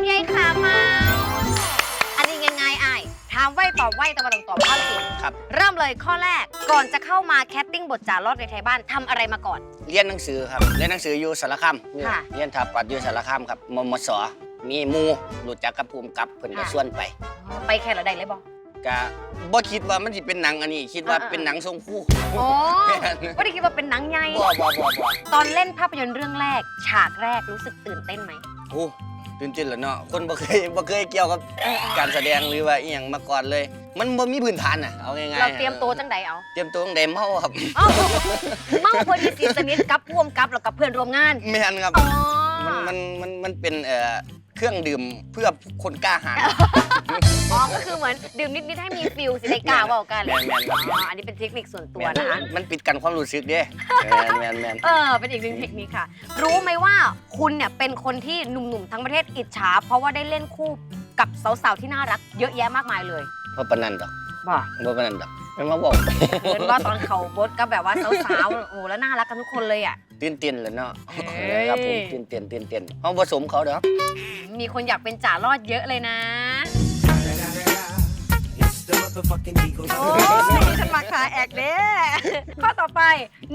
ำไยขาเมา อันนี้ง่ายๆอ้ายถามไว้ตอบไว้แต่ว่าต้องตอบข้อจริงครับ เริ่มเลยข้อแรกก่อนจะเข้ามาแคสติ้งบทจ่ารอดในไทยบ้านทำอะไรมาก่อน เรียนหนังสือครับเรียนหนังสืออยู่สารคามค่ะ เรียนถาปัดอยู่สารคามครับมมสมีหมูรู้จักกับภูมิกับเพิ่นก็ค่ะส่วนไปไปแค่ละได้เลยบอก ก็บ่คิดว่ามันสิเป็นหนังอันนี้ คิดว่าอ่าๆ เป็นหนังทรงคู่โอ้ไม่ได้คิดว่าเป็นหนังใหญ่บ่บ่บ่บ่ตอนเล่นภาพยนตร์เรื่องแรก ฉากแรกรู้สึกตื่นเต้นไหม โอ้ ตื่นเต้นแล้วเนาะคนบ่เคยบ่เคยเกี่ยวกับการแสดงหรือว่าอีหยังมาก่อนเลย มันบ่มีพื้นฐานน่ะเอาง่ายๆเราเตรียมตัวจังใดเอา เตรียมตัวตั้งแต่เมาครับเอ้าเมาเพื่อนที่สนิทกับพ่วมกับแล้วกับเพื่อนร่วมงานแม่นครับ อ๋อ มันมันมันมันเป็นเอ่อ เครื่องดื่มเพื่อคนกล้าหาญ อ๋อ ก็คือเหมือนดื่มนิดๆให้มีฟิลสิได้กล้าเว่ากันแม่นๆครับอ๋ออันนี้เป็นเทคนิคส่วนตัวนะคะ มันปิดกันความรู้สึกเด้แมนแมนแมนเออ เป็นอีกหนึ่งเทคนิคค่ะ รู้ไหมว่าคุณเนี่ยเป็นคนที่หนุ่มๆทั้งประเทศอิจฉา เพราะว่าได้เล่นคู่กับสาวๆที่น่ารักเยอะแยะมากมายเลย เพราะปานนันดอกบ่ เพราะปานนันดอก ไม่มาบอก เห็นว่าตอนเขาบดก็แบบว่าสาวๆโอ้โหแล้วน่ารักกันทุกคนเลยอะ ตื่นเต้นเลยเนาะเฮ้ย ครับผมตื่นเต้นตื่นเต้นเขาผสมเขาเด้อมีคนอยากเป็นจ่ารอดเยอะเลยนะ โอ้ยฉันมาขาแอกเด้ข้อต่อไป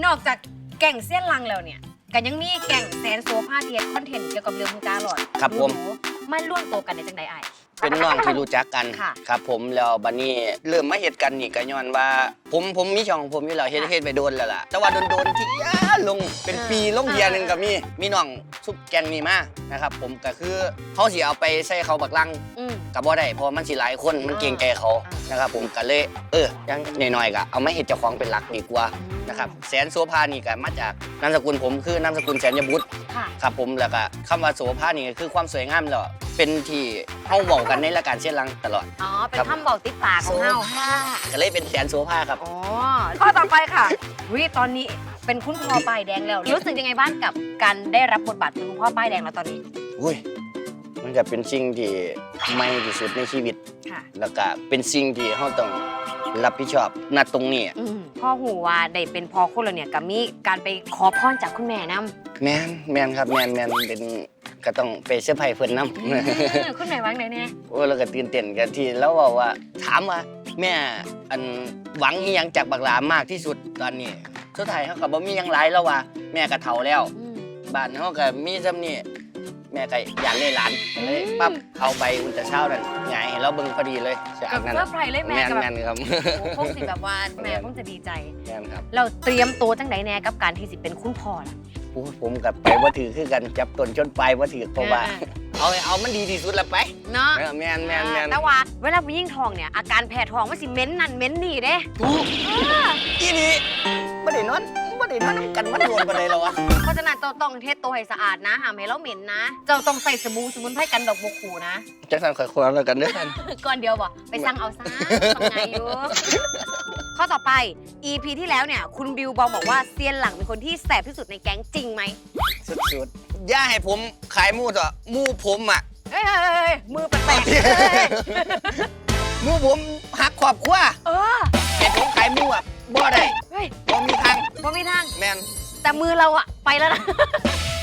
นอกจากแก่งเสี้ยนลังแล้วเนี่ยกันยังมีแก่งแสนโซภาเทียคอนเทนต์เกี่ยวกับเรื่องคุจ่ารอดครับผม หนูมันร่วมตัวกันในจังใดไอาย เป็นน้องที่รู้จักกันค่ะครับ ผมแล้วบัดนี้เริ่มมาเฮ็ดกันนี่ก็ย้อนว่า ผมผมมีช่องของผมอยู่แล้วเฮ็ดค่ะเฮ็ดไปโดนแล้วล่ะแต่ว่าโดนๆที่ยาลงเป็นเออปีลงเออเทียหนึงก็มีมีน้องซุปแกงนี่มานะครับ ผมก็คือเขาสิเอาไปใส่เขาบักลังอืม กับบ่ได้เพราะมันสิหลายคนมันเกรงใจเขาอ่านนะครับ ผมก็เลยเออยังหน่อยๆก็เอามาเฮ็ดเจ้าของเป็นหลักดีกว่านะครับแสนโซภานี่ก็มาจากนามสกุลผมคือนามสกุลแสนยบุตร ค่ะ ครับผมแล้วก็คำว่าโสภานี่ก็คือความสวยงามแล้วเป็นที่เฮาเว้ากันในรายการเสียงลังตลอด อ๋อ เป็นครับคำเบาติดปากของเฮาภาก็เลยเป็นแสนโสภาครับ อ๋อ ข้อต่อไปค่ะวิตอนนี้ เป็นคุณพ่อป้ายแดงแล้ว รู้สึกยังไงบ้างกับการได้รับบทบาทเป็นคุณพ่อป้ายแดงแล้วตอนนี้ อุ้ยมันก็เป็นสิ่งที่ใหม่ที่สุดในชีวิต ค่ะ แล้วก็เป็นสิ่งที่เฮาต้องรับผิดชอบณตรงนี้อืมพ่อหูว่าได้เป็นพ่อคนแล้วเนี่ยก็มีการไปขอพรจากคุณแม่นำแม่นแม่นครับแม่นแม่นเป็นก็ต้องไปเซอร์ไพรส์เพิ่นนำคุณแม่ว่าไงเนี่ยโอ้แล้วก็ตื่นเต้นกันที่แล้วบอกว่าถามว่า แม่อันหวังอีหยังจากบักหลามากที่สุดตอนนี้ สุดท้ายเขาก็บ่มีหยังหลายแล้วว่าแม่ก็เฒ่าแล้ว อืม บ้านเขาก็มีซ้ำนี่แม่ก็อยากได้หลานก็เลยปั๊บเอาไปอุลตราซาวด์นั่นหงายให้เราเบิ่งพอดีเลยฉากักบนั้นเพื่อไพรเลยแม่แม่นก็แบแม่บนครับโอ้คงสิแบบว่าแม่คงจะดีใจ แม่นครับ เราเตรียมตัวจังไดแน่กับการที่สิเป็นคุณพ่อล่ะโอ้ ผมกับไปว่าถือคือกันจับต้นจนปลายว่าถือเพราะว่า เอาให้เอามันดีที่สุดละไปเนาะเออแม่นแม่นแม่นแต่ว่าเวลาผู้หญิงทองเนี่ยอาการแพ้ท้องมันสิเม้นนั่นเม้นนี่เด้ถูกอีนี่ไม่ได้นอนไม่ได้นอนนำกันมันโดนปานใดแล้ววะเพราะฉะนั้นเจ้าต้องเทศตัวให้สะอาดนะห้ามให้เราเหม็นนะ เจ้าต้องใส่สบู่สมุนไพรกันดอกบกขูนะจังสันข่อยควรแล้วกันเด้อท่านก่อนเดียวบ่ไปสั่งเอาซะทำไงอยู่ ข้อต่อไป EP ที่แล้วเนี่ย คุณบิวบอกบอกว่าเซียนหลังเป็นคนที่แสบที่สุดในแก๊งจริงไหมสุดๆอย่าให้ผมขายหมูต่อะหมูผมอะเฮ้ยเฮ้ยเฮ้ยมือแปลกๆเฮ้ยหมูผมหักขอบครัวเออให้ผมขายหมูอะบ่ได้เฮ้ยบ่มีทางว่าไม่ทาง แมนแต่มือเราอะไปแล้วนะ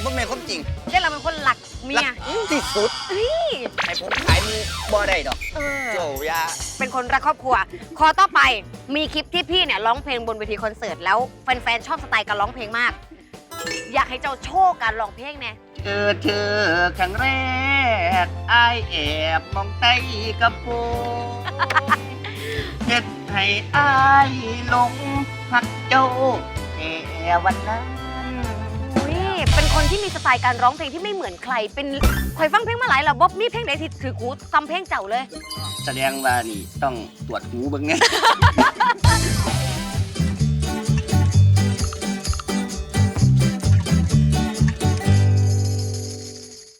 บ่แม่นความจริงเซียนหลังเป็นคนหลัก เมียรักที่สุดเฮ้ยให้ผมขายหมูบ่ได้ดอกเออ โจยาเป็นคนรักครอบครัวขอต่อไปมีคลิปที่พี่เนี่ยร้องเพลงบนเวทีคอนเสิร์ตแล้วแฟนๆชอบสไตล์การร้องเพลงมาก อยากให้เจ้าโชว์การร้องเพลงเนี่ยเจอเธอครั้งแรกอายแอบมองใต้กระโปรงเฮ็ดให้อายหลงหักเจ้าแต่วันนั้นอุ้ยเป็น คนที่มีสไตล์การร้องเพลงที่ไม่เหมือนใคร เป็นคอยฟังเพลงมาหลายแล้วบ๊อบมีเพลงไหนที่ถือหูซ้ำเพลงเจ้าเลย แสดงว่านี่ต้องตรวจหูเบิ่งเนี่ย